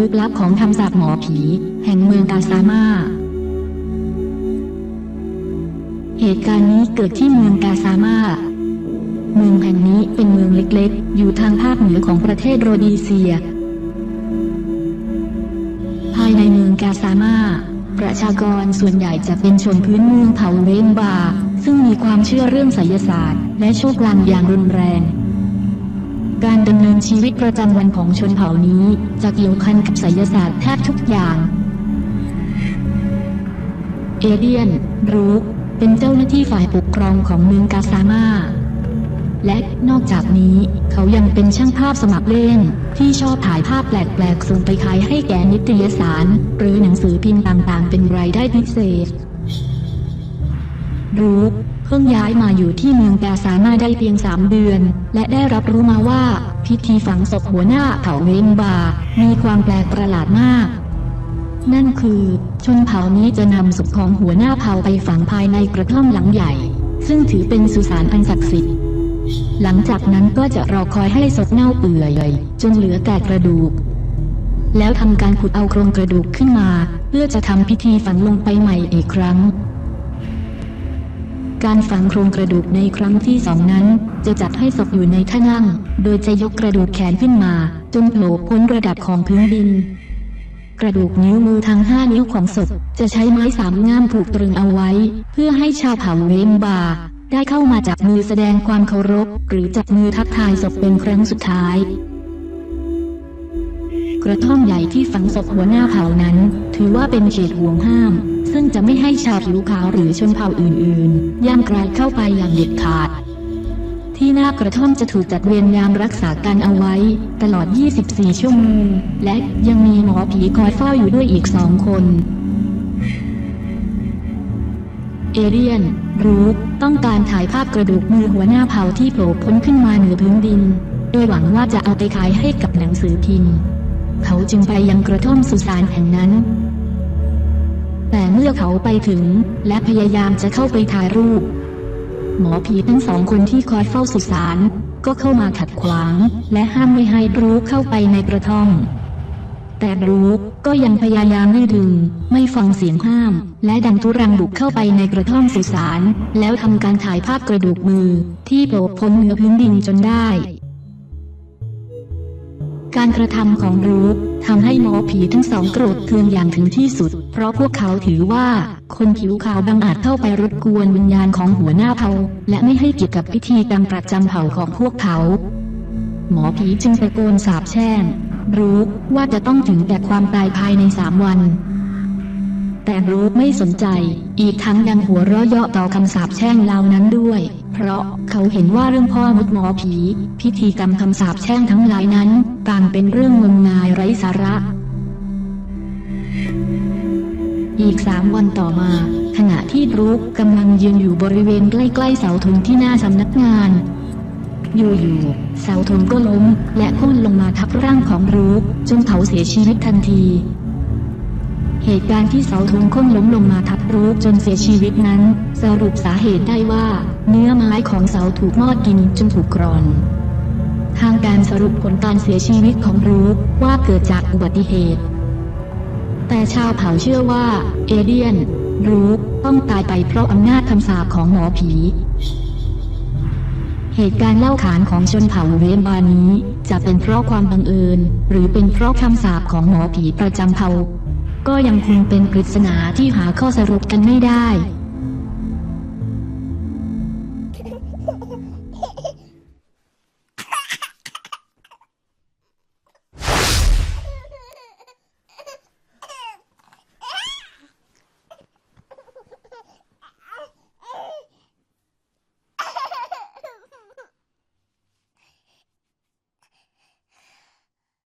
ลึกลับของคำสาปหมอผี แห่งเมืองกาซามาเหตุการณ์นี้เกิดที่เมืองกาซามาเมืองแห่งนี้เป็นเมืองเล็กๆ อยู่ทางภาคเหนือของประเทศโรดีเซีย ภายในเมืองกาซามาประชากรส่วนใหญ่จะเป็นชนพื้นเมืองเผ่าเรนบา ซึ่งมีความเชื่อเรื่องไสยศาสตร์ และโชคลางอย่างรุนแรง การดำเนินชีวิตประจำวันของชนเผ่านี้จะเกี่ยวพันกับไสยศาสตร์แทบทุกอย่าง เอเดียน รูปเป็นเจ้าหน้าที่ฝ่ายปกครองของเมืองกาซามาและนอกจากนี้เขายังเป็นช่างภาพสมัครเล่น ที่ชอบถ่ายภาพแปลกๆส่งไปขายให้แก่นิตยสาร หรือหนังสือพิมพ์ต่างๆ เป็นรายได้พิเศษรูป เพิ่งย้ายมาอยู่ที่เมืองกาซามาได้เพียงสามเดือน และได้รับรู้มาว่า พิธีฝังศพหัวหน้าเผ่าเวนบา มีความแปลกประหลาดมาก นั่นคือ ชนเผ่านี้จะนำศพของหัวหน้าเผ่าไปฝังภายในกระท่อมหลังใหญ่ ซึ่งถือเป็นสุสานอันศักดิ์สิทธิ์ หลังจากนั้นก็จะรอคอยให้ศพเน่าเปื่อยจนเหลือแต่กระดูก แล้วทำการขุดเอาโครงกระดูกขึ้นมา เพื่อจะทำพิธีฝังลงไปใหม่อีกครั้ง การฝังโครงกระดูกในครั้งที่สองนั้น จะจัดให้ศพอยู่ในท่านั่ง โดยจะยกกระดูกแขนขึ้นมา จนโผล่พ้นระดับของพื้นดิน กระดูกนิ้วมือทั้งห้านิ้วของศพจะใช้ไม้สามง่ามผูกตรึงเอาไว้ เพื่อให้ชาวเผ่าเวนบา ได้เข้ามาจับมือแสดงความเคารพ หรือจับมือทักทายศพเป็นครั้งสุดท้าย กระท่อมใหญ่ที่ฝังศพหัวหน้าเผ่านั้น ถือว่าเป็นเขตห่วงห้าม ซึ่งจะไม่ให้ชาวผิวขาวหรือชนเผ่าอื่นๆ ย่างกรายเข้าไปอย่างเด็ดขาด ที่หน้ากระท่อมจะถูกจัดเวรยามรักษาการเอาไว้ ตลอด 24 ชั่วโมง และยังมีหมอผีคอยเฝ้าอยู่ด้วยอีกสองคน เอเรียน รูปต้องการถ่ายภาพกระดูกมือหัวหน้าเผ่าที่โผล่พ้นขึ้นมาเหนือพื้นดินโดยหวังว่าจะเอาไปขายให้กับหนังสือพิมพ์ เขาจึงไปยังกระท่อมสุสานแห่งนั้น แต่เมื่อเขาไปถึงและพยายามจะเข้าไปถ่ายรูป หมอผีทั้งสองคนที่คอยเฝ้าสุสานก็เข้ามาขัดขวาง และห้ามไม่ให้รู้เข้าไปในกระท่อม แต่รู้ก็ยังพยายามไม่ดึง ไม่ฟังเสียงห้าม และดันทุรังบุกเข้าไปในกระท่อมสุสานแล้วทำการถ่ายภาพกระดูกมือที่โผล่พ้นเหนือพื้นดินจนได้ การกระทำของรูปทำให้หมอผีทั้งสองโกรธเคืองอย่างถึงที่สุด เพราะพวกเขาถือว่า คนผิวขาวบางอาจเข้าไปรบกวนวิญญาณของหัวหน้าเผ่าและไม่ให้เกียรติกับพิธีกรรมประจำเผ่าของพวกเขา หมอผีจึงตะโกนสาบแช่งรู้ว่าจะต้องถึงแต่ความตายภายในสามวัน แต่รู้ไม่สนใจ อีกทั้งยังหัวเราะเยาะต่อคำสาปแช่งเหล่านั้นด้วย เพราะเขาเห็นว่าเรื่องพ่อมดหมอผี พิธีกรรมคำสาปแช่งทั้งหลายนั้น ต่างเป็นเรื่องงมงายไร้สาระ อีกสามวันต่อมา ขณะที่รูปกำลังยืนอยู่บริเวณใกล้ๆเสาธงที่หน้าสำนักงาน อยู่ๆเสาธงก็ล้มและโค่นลงมาทับร่างของรูปจนเขาเสียชีวิตทันที เหตุการณ์ที่เสาธงโค่นล้มลงมาทับรูปจนเสียชีวิตนั้น สรุปสาเหตุได้ว่า เนื้อไม้ของเสาถูกมอดกินจนถูกกรอน ทางการสรุปผลการเสียชีวิตของรูปว่าเกิดจากอุบัติเหตุ แต่ชาวเผ่าเชื่อว่า เอเดียน รูปต้องตายไปเพราะอำนาจคำสาปของหมอผีเหตุการณ์เล่าขานของชนเผ่าเวนบานี้ จะเป็นเพราะความบังเอิญ หรือเป็นเพราะคำสาปของหมอผีประจำเผ่า ก็ยังคงเป็นปริศนาที่หาข้อสรุปกันไม่ได้